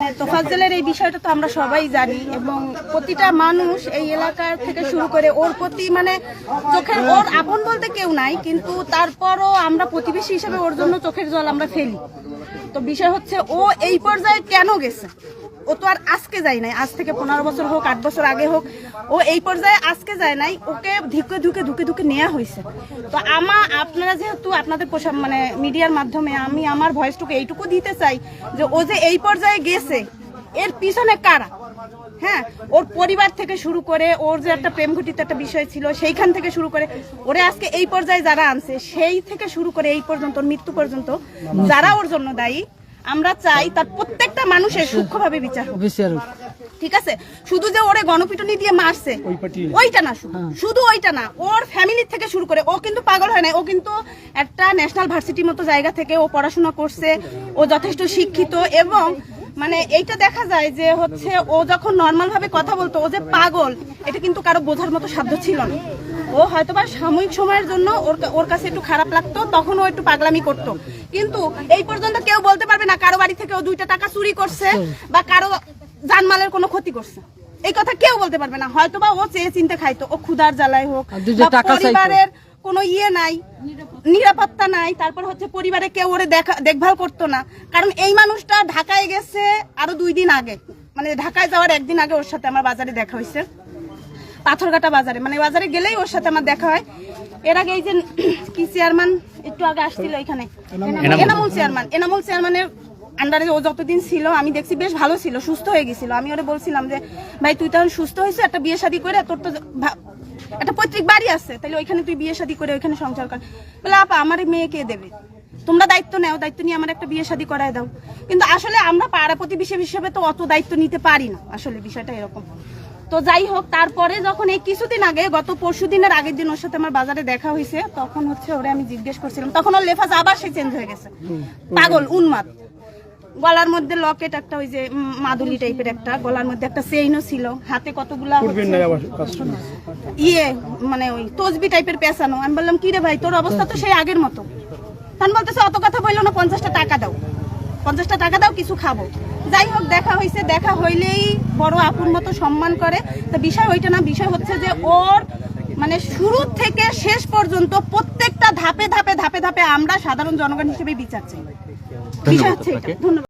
তোফাজ্জলের এই বিষয়টা তো আমরা সবাই জানি এবং প্রতিটা মানুষ এই এলাকার থেকে শুরু করে ওর প্রতি মানে চোখের ওর আপন বলতে কেউ নাই, কিন্তু তারপরও আমরা প্রতিবেশী হিসেবে ওর জন্য চোখের জল আমরা ফেলি। তো বিষয় হচ্ছে ও এই পর্যায়ে কেন গেছে? ও তো আর আজকে যায় নাই। আজ থেকে পনেরো বছর হোক, আট বছর আগে হোক, ও এই পর্যায়ে আজকে যায় নাই। ওকে ধুকে ধুকে ধুকে ধুকে নেওয়া হয়েছে তো আমা, আপনারা যেহেতু আপনাদের মানে মিডিয়ার মাধ্যমে আমি আমার ভয়েসটুকু এইটুকু দিতে চাই যে ও যে এই পর্যায়ে গেছে, এর পিছনে কারা? হ্যাঁ ওর পরিবার থেকে শুরু করে, ওর যে একটা প্রেম ঘটিত একটা বিষয় ছিল, সেইখান থেকে শুরু করে, ওরে আজকে এই পর্যায়ে যারা আনছে, সেই থেকে শুরু করে এই পর্যন্ত, মৃত্যু পর্যন্ত, যারা ওর জন্য দায়ী আমরা চাই তার প্রত্যেকটা মানুষের সূক্ষ্মভাবে বিচার হোক। বিচার ঠিক আছে? শুধু যে ওরে গণপিটনি দিয়ে মারছে ওইটা না শুধু। শুধু ওইটা না ওর ফ্যামিলি থেকে শুরু করে ও কিন্তু পাগল হয় না ও কিন্তু একটা ন্যাশনাল ভার্সিটির মতো জায়গা থেকে ও পড়াশোনা করছে ও যথেষ্ট শিক্ষিত এবং মানে এইটা দেখা যায় যে হচ্ছে ও যখন নর্মাল ভাবে কথা বলতো ও যে পাগল এটা কিন্তু কারও বোঝার মতো সাধ্য ছিল না। ও হয়তোবা সাময়িক সময়ের জন্য ওর ওর কাছে একটু খারাপ লাগতো তখন ও একটু পাগলামি করতো। কিন্তু এই পর্যন্ত কেউ বলতে পারবে না কারও বাড়ি থেকে ও দুইটা টাকা চুরি করছে বা কারও জানমালের কোনো ক্ষতি করছে। এই কথা কেউ বলতে পারবে না। হয়তোবা ও চেয়ে চিনতে খাইতো ও ক্ষুধার জ্বালায় হোক বা। পরিবারের কোনো ইয়ে নাই নিরাপত্তা নাই তারপর হচ্ছে পরিবারে কেউ ওরে দেখা দেখভাল করতো না। কারণ এই মানুষটা ঢাকায় গেছে আরও দুই দিন আগে। মানে ঢাকায় যাওয়ার একদিন আগে ওর সাথে আমার বাজারে দেখা হয়েছে। পাথরঘাটা বাজারে। মানে বাজারে গেলেই ওর সাথে আমার দেখা হয়। এর আগে এই যে কি চেয়ারম্যান একটু আগে আসছিল এখানে। এনামুল। চেয়ারম্যান। এনামুল চেয়ারম্যানের আন্ডারে ও যতদিন ছিল আমি দেখছি বেশ ভালো ছিল সুস্থ হয়ে গেছিল। আমি ওরে বলছিলাম যে ভাই তুই তখন সুস্থ হয়েছে? একটা বিয়ে শাদী করে তোর তো ভা- একটা পৈতৃক বাড়ি আছে তাহলে ওইখানে তুই বিয়ে শাদী করে ওইখানে সংসার কর। বলে আপা আমার মেয়ে কে দেবে? তোমরা দায়িত্ব নেও দায়িত্ব নিয়ে আমার একটা বিয়ে শাদী করায় দাও। কিন্তু আসলে আমরা পাড়া প্রতিবেশী হিসেবে তো অত দায়িত্ব নিতে পারি না আসলে বিষয়টা এরকম। তো যাই হোক তারপরে যখন এই কিছুদিন আগে গত পরশু দিনের আগের দিন ওর সাথে আমার বাজারে দেখা হয়েছে তখন হচ্ছে ওরে আমি জিজ্ঞেস করছিলাম তখন ওর লেফাজ আবার সে চেঞ্জ হয়ে গেছে। পাগল উন্মাদ। গলার মধ্যে লকেট একটা ওই যে মাদুলি টাইপের একটা গলার মধ্যে একটা চেইনও ছিল হাতে কতগুলা ইয়ে মানে ওই তসবি টাইপের পেঁচানো। আমি বললাম কি রে ভাই তোর অবস্থা তো সেই আগের মতো। তখন বলতেছে অত কথা বলল না পঞ্চাশটা টাকা দাও। পঞ্চাশটা টাকা দাও কিছু খাব। যাই হোক দেখা হয়েছে দেখা হইলেই বড় আপুর মতো সম্মান করে। তা বিষয় ওইটা না বিষয় হচ্ছে যে ওর মানে শুরু থেকে শেষ পর্যন্ত প্রত্যেকটা ধাপে ধাপে আমরা সাধারণ জনগণ হিসেবে বিচার চাই। বিচার চাই ধন্যবাদ।